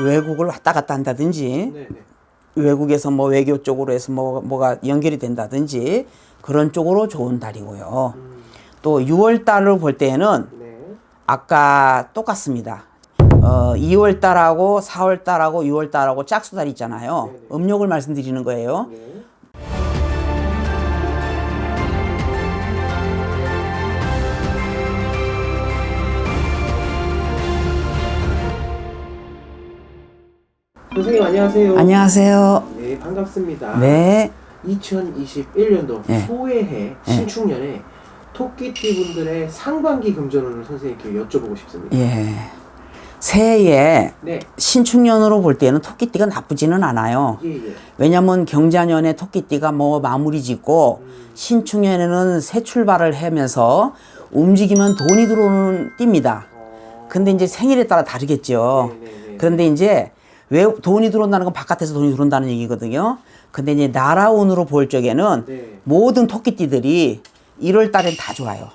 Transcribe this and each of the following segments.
외국을 왔다 갔다 한다든지 네, 네. 외국에서 뭐 외교 쪽으로 해서 뭐 뭐가 연결이 된다든지 그런 쪽으로 좋은 달이고요. 또 6월 달을 볼 때에는 네. 아까 똑같습니다. 어, 2월 달하고 4월 달하고 6월 달하고 짝수 달 있잖아요. 네네. 음력을 말씀드리는 거예요. 네. 선생님 안녕하세요. 안녕하세요. 네 반갑습니다. 네. 2021년도 네. 소해해 신축년에 토끼띠 분들의 상반기 금전운을 선생님께 여쭤보고 싶습니다. 예. 새해에 네. 신축년으로 볼 때는 토끼띠가 나쁘지는 않아요. 예, 예. 왜냐면 경자년에 토끼띠가 뭐 마무리 짓고 신축년에는 새 출발을 하면서 움직이면 돈이 들어오는 띠입니다. 어, 근데 이제 생일에 따라 다르겠죠. 네, 네, 네. 그런데 이제 왜 돈이 들어온다는 건 바깥에서 돈이 들어온다는 얘기거든요. 근데 이제 나라운으로 볼 적에는 네. 모든 토끼띠들이 1월 달엔 다 좋아요.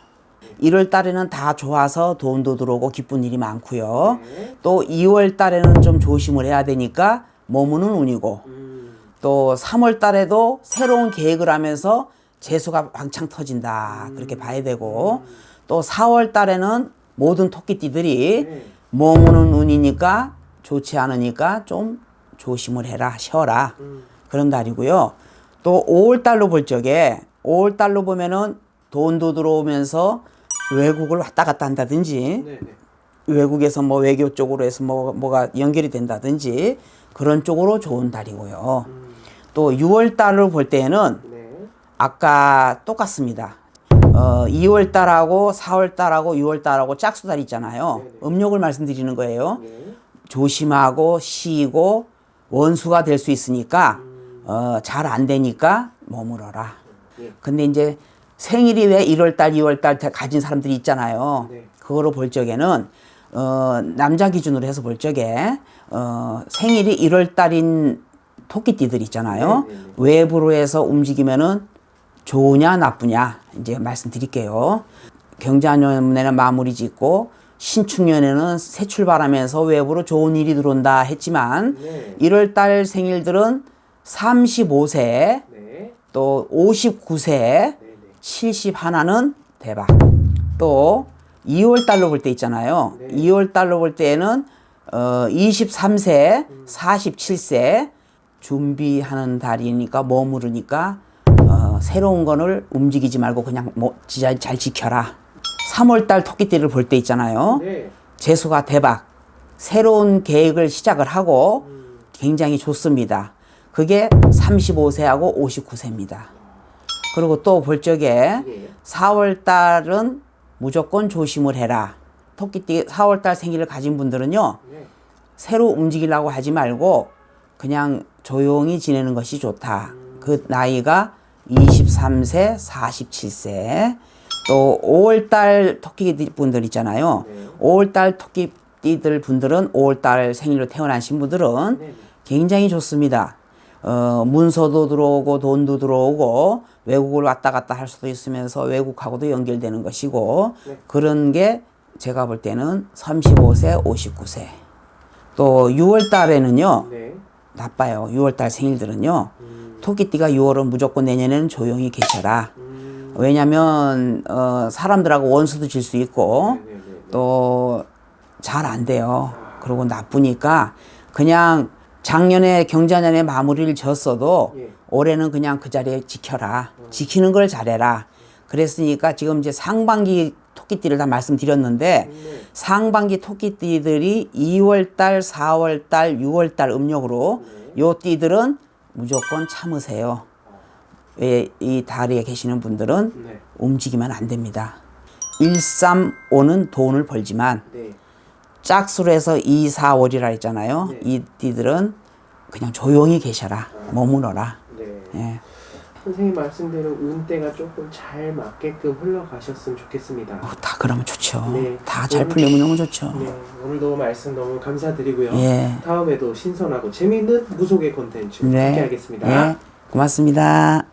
1월 달에는 다 좋아서 돈도 들어오고 기쁜 일이 많고요. 네. 또 2월 달에는 좀 조심을 해야 되니까 머무는 운이고 음, 또 3월 달에도 새로운 계획을 하면서 재수가 왕창 터진다. 그렇게 봐야 되고 또 4월 달에는 모든 토끼띠들이 네. 머무는 운이니까 좋지 않으니까 좀 조심을 해라, 쉬어라. 음, 그런 달이고요. 또 5월 달로 볼 적에 5월 달로 보면은 돈도 들어오면서 외국을 왔다 갔다 한다든지 네, 네. 외국에서 뭐 외교 쪽으로 해서 뭐 뭐가 연결이 된다든지 그런 쪽으로 좋은 달이고요. 또 6월 달을 볼 때에는 네. 아까 똑같습니다. 어, 2월 달하고 4월 달하고 6월 달하고 짝수 달 있잖아요. 네네. 음력을 말씀드리는 거예요. 네. 조심하고 쉬고 원수가 될 수 있으니까 어, 잘 안 되니까 머물어라. 예. 근데 이제 생일이 왜 1월 달, 2월 달 가진 사람들이 있잖아요. 네. 그거로 볼 적에는 어, 남자 기준으로 해서 볼 적에 어, 생일이 1월 달인 토끼띠들 있잖아요. 네, 네, 네. 외부로 해서 움직이면은 좋으냐 나쁘냐 이제 말씀드릴게요. 경자년에는 마무리 짓고 신축년에는 새 출발하면서 외부로 좋은 일이 들어온다 했지만 네. 1월 달 생일들은 35세 네. 또 59세 네. 네. 70 하나는 대박. 또 2월 달로 볼 때 있잖아요. 네. 2월 달로 볼 때는 어 23세, 47세 준비하는 달이니까 머무르니까 어 새로운 거를 움직이지 말고 그냥 뭐 진짜 잘 지켜라. 3월 달 토끼띠를 볼 때 있잖아요. 네. 재수가 대박. 새로운 계획을 시작을 하고 굉장히 좋습니다. 그게 35세하고 59세입니다. 그리고 또 볼 적에 예. 4월 달은 무조건 조심을 해라. 토끼띠 4월 달 생일을 가진 분들은요. 네. 새로 움직이려고 하지 말고 그냥 조용히 지내는 것이 좋다. 그 나이가 23세, 47세. 또 5월 달 토끼 분들 있잖아요. 네. 5월 달 토끼띠들 분들은 5월 달 생일로 태어나신 분들은 네. 굉장히 좋습니다. 어, 문서도 들어오고 돈도 들어오고 외국을 왔다 갔다 할 수도 있으면서 외국하고도 연결되는 것이고 네. 그런 게 제가 볼 때는 35세, 59세. 또 6월 달에는요. 네. 나빠요. 6월 달 생일들은요. 음. 토끼띠가 6월은 무조건 내년에는 조용히 계셔라. 음. 왜냐면 어, 사람들하고 원수도 질 수 있고 네, 네, 네, 네. 또잘 안 돼요. 그리고 나쁘니까 그냥 작년에 경자년에 마무리를 졌어도 예. 올해는 그냥 그 자리에 지켜라. 지키는 걸 잘해라. 그랬으니까 지금 이제 상반기 토끼띠를 다 말씀드렸는데 네. 상반기 토끼띠들이 2월 달, 4월 달, 6월 달 음력으로 요 띠들은 무조건 참으세요. 왜이 달에 계시는 분들은 네. 움직이면 안 됩니다. 135는 돈을 벌지만 네. 짝수로 해서 2, 4, 5이라 했잖아요. 네. 이 띠들은 그냥 조용히 계셔라. 머무너라. 네. 예. 선생님 말씀대로 운때가 조금 잘 맞게끔 흘러가셨으면 좋겠습니다. 어, 다 그러면 좋죠. 네. 다잘 오늘- 풀리면 너무 좋죠. 네, 오늘도 말씀 너무 감사드리고요. 예. 다음에도 신선하고 재미있는 무속의 콘텐츠 함께 네. 하겠습니다. 예. 고맙습니다.